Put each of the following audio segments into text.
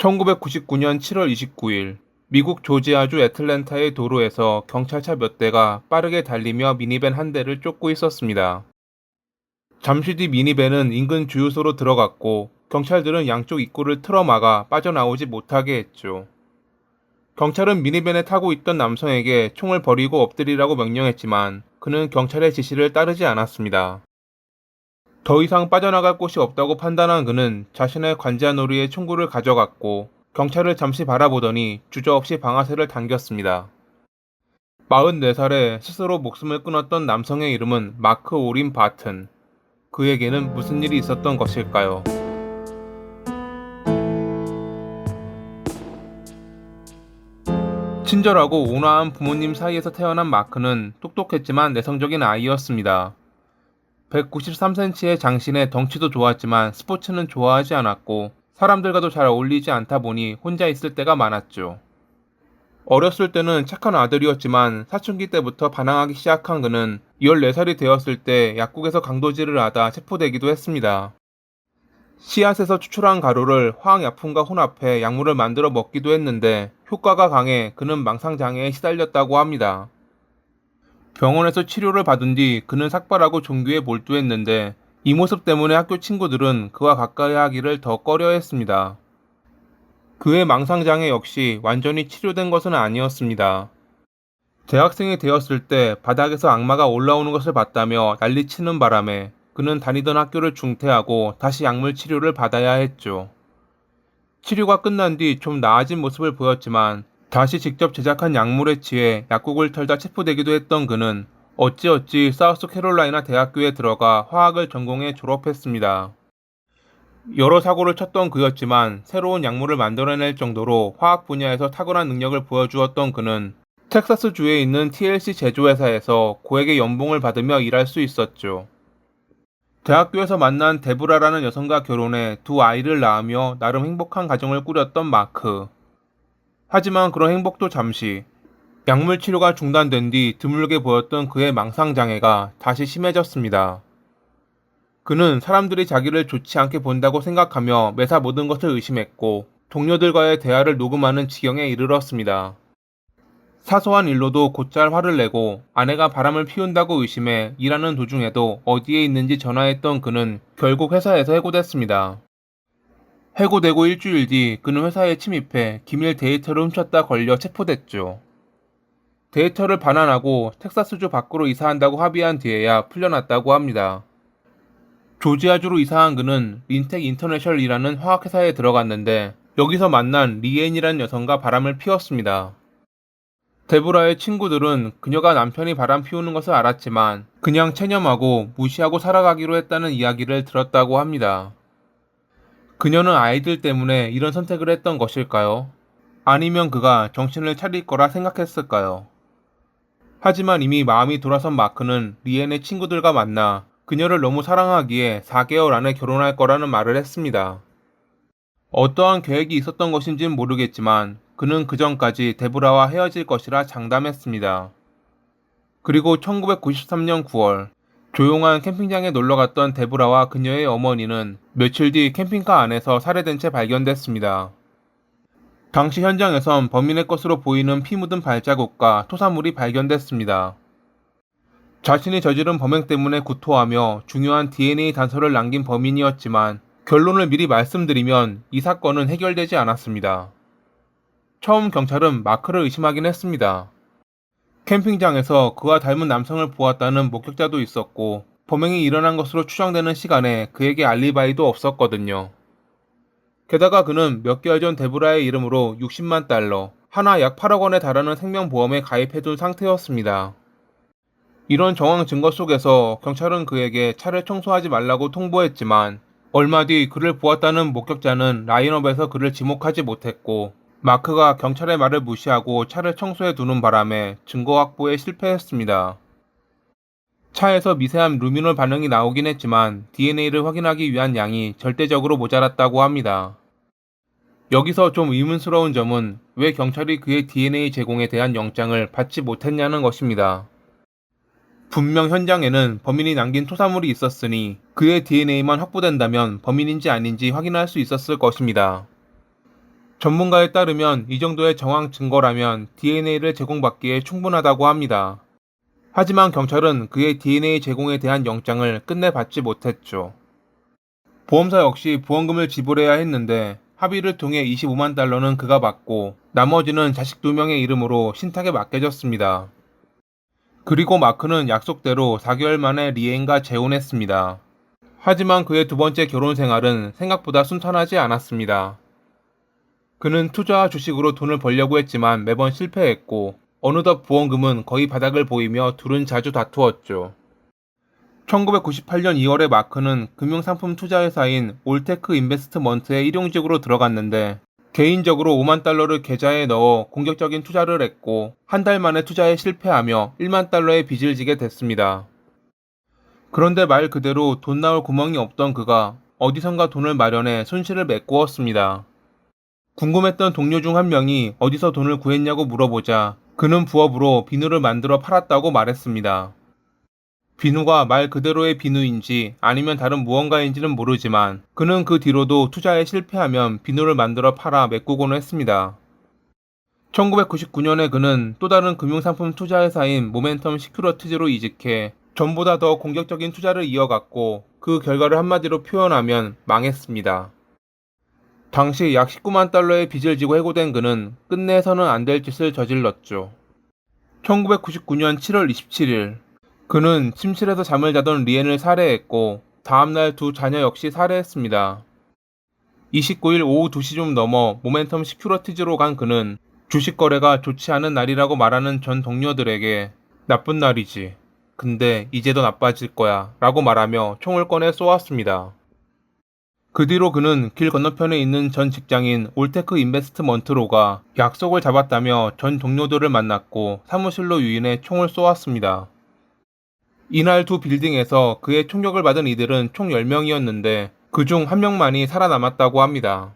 1999년 7월 29일 미국 조지아주 애틀랜타의 도로에서 경찰차 몇 대가 빠르게 달리며 미니밴 한 대를 쫓고 있었습니다. 잠시 뒤 미니밴은 인근 주유소로 들어갔고 경찰들은 양쪽 입구를 틀어막아 빠져나오지 못하게 했죠. 경찰은 미니밴에 타고 있던 남성에게 총을 버리고 엎드리라고 명령했지만 그는 경찰의 지시를 따르지 않았습니다. 더 이상 빠져나갈 곳이 없다고 판단한 그는 자신의 관자놀이에 총구를 가져갔고 경찰을 잠시 바라보더니 주저없이 방아쇠를 당겼습니다. 44살에 스스로 목숨을 끊었던 남성의 이름은 마크 오린 바튼. 그에게는 무슨 일이 있었던 것일까요? 친절하고 온화한 부모님 사이에서 태어난 마크는 똑똑했지만 내성적인 아이였습니다. 193cm의 장신에 덩치도 좋았지만 스포츠는 좋아하지 않았고 사람들과도 잘 어울리지 않다 보니 혼자 있을 때가 많았죠. 어렸을 때는 착한 아들이었지만 사춘기 때부터 반항하기 시작한 그는 14살이 되었을 때 약국에서 강도질을 하다 체포되기도 했습니다. 씨앗에서 추출한 가루를 화학약품과 혼합해 약물을 만들어 먹기도 했는데 효과가 강해 그는 망상장애에 시달렸다고 합니다. 병원에서 치료를 받은 뒤 그는 삭발하고 종교에 몰두했는데 이 모습 때문에 학교 친구들은 그와 가까이 하기를 더 꺼려 했습니다. 그의 망상장애 역시 완전히 치료된 것은 아니었습니다. 대학생이 되었을 때 바닥에서 악마가 올라오는 것을 봤다며 난리치는 바람에 그는 다니던 학교를 중퇴하고 다시 약물 치료를 받아야 했죠. 치료가 끝난 뒤 좀 나아진 모습을 보였지만 다시 직접 제작한 약물에 취해 약국을 털다 체포되기도 했던 그는 어찌어찌 사우스 캐롤라이나 대학교에 들어가 화학을 전공해 졸업했습니다. 여러 사고를 쳤던 그였지만 새로운 약물을 만들어낼 정도로 화학 분야에서 탁월한 능력을 보여주었던 그는 텍사스주에 있는 TLC 제조회사에서 고액의 연봉을 받으며 일할 수 있었죠. 대학교에서 만난 데브라라는 여성과 결혼해 두 아이를 낳으며 나름 행복한 가정을 꾸렸던 마크. 하지만 그런 행복도 잠시 약물 치료가 중단된 뒤 드물게 보였던 그의 망상장애가 다시 심해졌습니다. 그는 사람들이 자기를 좋지 않게 본다고 생각하며 매사 모든 것을 의심했고 동료들과의 대화를 녹음하는 지경에 이르렀습니다. 사소한 일로도 곧잘 화를 내고 아내가 바람을 피운다고 의심해 일하는 도중에도 어디에 있는지 전화했던 그는 결국 회사에서 해고됐습니다. 해고되고 일주일 뒤 그는 회사에 침입해 기밀 데이터를 훔쳤다 걸려 체포됐죠. 데이터를 반환하고 텍사스주 밖으로 이사한다고 합의한 뒤에야 풀려났다고 합니다. 조지아주로 이사한 그는 린텍 인터내셔널이라는 화학회사에 들어갔는데 여기서 만난 리엔이라는 여성과 바람을 피웠습니다. 데브라의 친구들은 그녀가 남편이 바람 피우는 것을 알았지만 그냥 체념하고 무시하고 살아가기로 했다는 이야기를 들었다고 합니다. 그녀는 아이들 때문에 이런 선택을 했던 것일까요? 아니면 그가 정신을 차릴 거라 생각했을까요? 하지만 이미 마음이 돌아선 마크는 리엔의 친구들과 만나 그녀를 너무 사랑하기에 4개월 안에 결혼할 거라는 말을 했습니다. 어떠한 계획이 있었던 것인지는 모르겠지만 그는 그 전까지 데브라와 헤어질 것이라 장담했습니다. 그리고 1993년 9월 조용한 캠핑장에 놀러 갔던 데브라와 그녀의 어머니는 며칠 뒤 캠핑카 안에서 살해된 채 발견됐습니다. 당시 현장에선 범인의 것으로 보이는 피 묻은 발자국과 토사물이 발견됐습니다. 자신이 저지른 범행 때문에 구토하며 중요한 DNA 단서를 남긴 범인이었지만 결론을 미리 말씀드리면 이 사건은 해결되지 않았습니다. 처음 경찰은 마크를 의심하긴 했습니다. 캠핑장에서 그와 닮은 남성을 보았다는 목격자도 있었고 범행이 일어난 것으로 추정되는 시간에 그에게 알리바이도 없었거든요. 게다가 그는 몇 개월 전 데브라의 이름으로 60만 달러, 하나 약 8억 원에 달하는 생명보험에 가입해둔 상태였습니다. 이런 정황 증거 속에서 경찰은 그에게 차를 청소하지 말라고 통보했지만 얼마 뒤 그를 보았다는 목격자는 라인업에서 그를 지목하지 못했고 마크가 경찰의 말을 무시하고 차를 청소해 두는 바람에 증거 확보에 실패했습니다. 차에서 미세한 루미놀 반응이 나오긴 했지만 DNA를 확인하기 위한 양이 절대적으로 모자랐다고 합니다. 여기서 좀 의문스러운 점은 왜 경찰이 그의 DNA 제공에 대한 영장을 받지 못했냐는 것입니다. 분명 현장에는 범인이 남긴 토사물이 있었으니 그의 DNA만 확보된다면 범인인지 아닌지 확인할 수 있었을 것입니다. 전문가에 따르면 이 정도의 정황 증거라면 DNA를 제공받기에 충분하다고 합니다. 하지만 경찰은 그의 DNA 제공에 대한 영장을 끝내 받지 못했죠. 보험사 역시 보험금을 지불해야 했는데 합의를 통해 25만 달러는 그가 받고 나머지는 자식 두 명의 이름으로 신탁에 맡겨졌습니다. 그리고 마크는 약속대로 4개월 만에 리엔과 재혼했습니다. 하지만 그의 두 번째 결혼 생활은 생각보다 순탄하지 않았습니다. 그는 투자와 주식으로 돈을 벌려고 했지만 매번 실패했고 어느덧 보험금은 거의 바닥을 보이며 둘은 자주 다투었죠. 1998년 2월에 마크는 금융상품 투자회사인 올테크 인베스트먼트에 일용직으로 들어갔는데 개인적으로 5만 달러를 계좌에 넣어 공격적인 투자를 했고 한 달 만에 투자에 실패하며 1만 달러의 빚을 지게 됐습니다. 그런데 말 그대로 돈 나올 구멍이 없던 그가 어디선가 돈을 마련해 손실을 메꾸었습니다. 궁금했던 동료 중 한 명이 어디서 돈을 구했냐고 물어보자 그는 부업으로 비누를 만들어 팔았다고 말했습니다. 비누가 말 그대로의 비누인지 아니면 다른 무언가인지는 모르지만 그는 그 뒤로도 투자에 실패하면 비누를 만들어 팔아 메꾸곤 했습니다. 1999년에 그는 또 다른 금융상품 투자회사인 모멘텀 시큐러티즈로 이직해 전보다 더 공격적인 투자를 이어갔고 그 결과를 한마디로 표현하면 망했습니다. 당시 약 19만 달러의 빚을 지고 해고된 그는 끝내서는 안 될 짓을 저질렀죠. 1999년 7월 27일 그는 침실에서 잠을 자던 리엔을 살해했고 다음날 두 자녀 역시 살해했습니다. 29일 오후 2시 좀 넘어 모멘텀 시큐러티즈로 간 그는 주식 거래가 좋지 않은 날이라고 말하는 전 동료들에게 나쁜 날이지. 근데 이제 더 나빠질 거야. 라고 말하며 총을 꺼내 쏘았습니다. 그 뒤로 그는 길 건너편에 있는 전 직장인 올테크 인베스트먼트로가 약속을 잡았다며 전 동료들을 만났고 사무실로 유인해 총을 쏘았습니다. 이날 두 빌딩에서 그의 총격을 받은 이들은 총 10명이었는데 그 중 한 명만이 살아남았다고 합니다.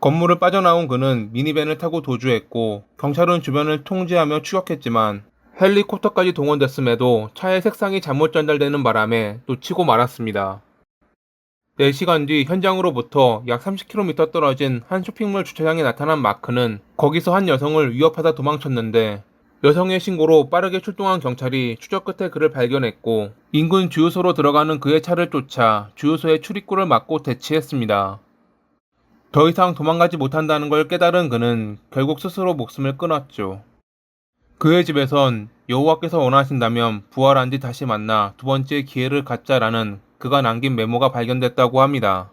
건물을 빠져나온 그는 미니밴을 타고 도주했고 경찰은 주변을 통제하며 추격했지만 헬리콥터까지 동원됐음에도 차의 색상이 잘못 전달되는 바람에 놓치고 말았습니다. 4시간 뒤 현장으로부터 약 30km 떨어진 한 쇼핑몰 주차장에 나타난 마크는 거기서 한 여성을 위협하다 도망쳤는데 여성의 신고로 빠르게 출동한 경찰이 추적 끝에 그를 발견했고 인근 주유소로 들어가는 그의 차를 쫓아 주유소의 출입구를 막고 대치했습니다. 더 이상 도망가지 못한다는 걸 깨달은 그는 결국 스스로 목숨을 끊었죠. 그의 집에선 여호와께서 원하신다면 부활한 뒤 다시 만나 두 번째 기회를 갖자라는 그가 남긴 메모가 발견됐다고 합니다.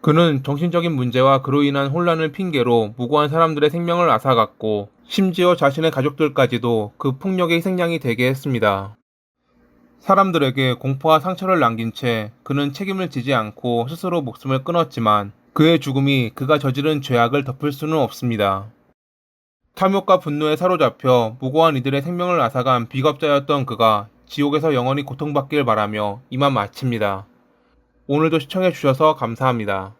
그는 정신적인 문제와 그로 인한 혼란을 핑계로 무고한 사람들의 생명을 앗아갔고 심지어 자신의 가족들까지도 그 폭력의 희생양이 되게 했습니다. 사람들에게 공포와 상처를 남긴 채 그는 책임을 지지 않고 스스로 목숨을 끊었지만 그의 죽음이 그가 저지른 죄악을 덮을 수는 없습니다. 탐욕과 분노에 사로잡혀 무고한 이들의 생명을 앗아간 비겁자였던 그가 지옥에서 영원히 고통받길 바라며 이만 마칩니다. 오늘도 시청해주셔서 감사합니다.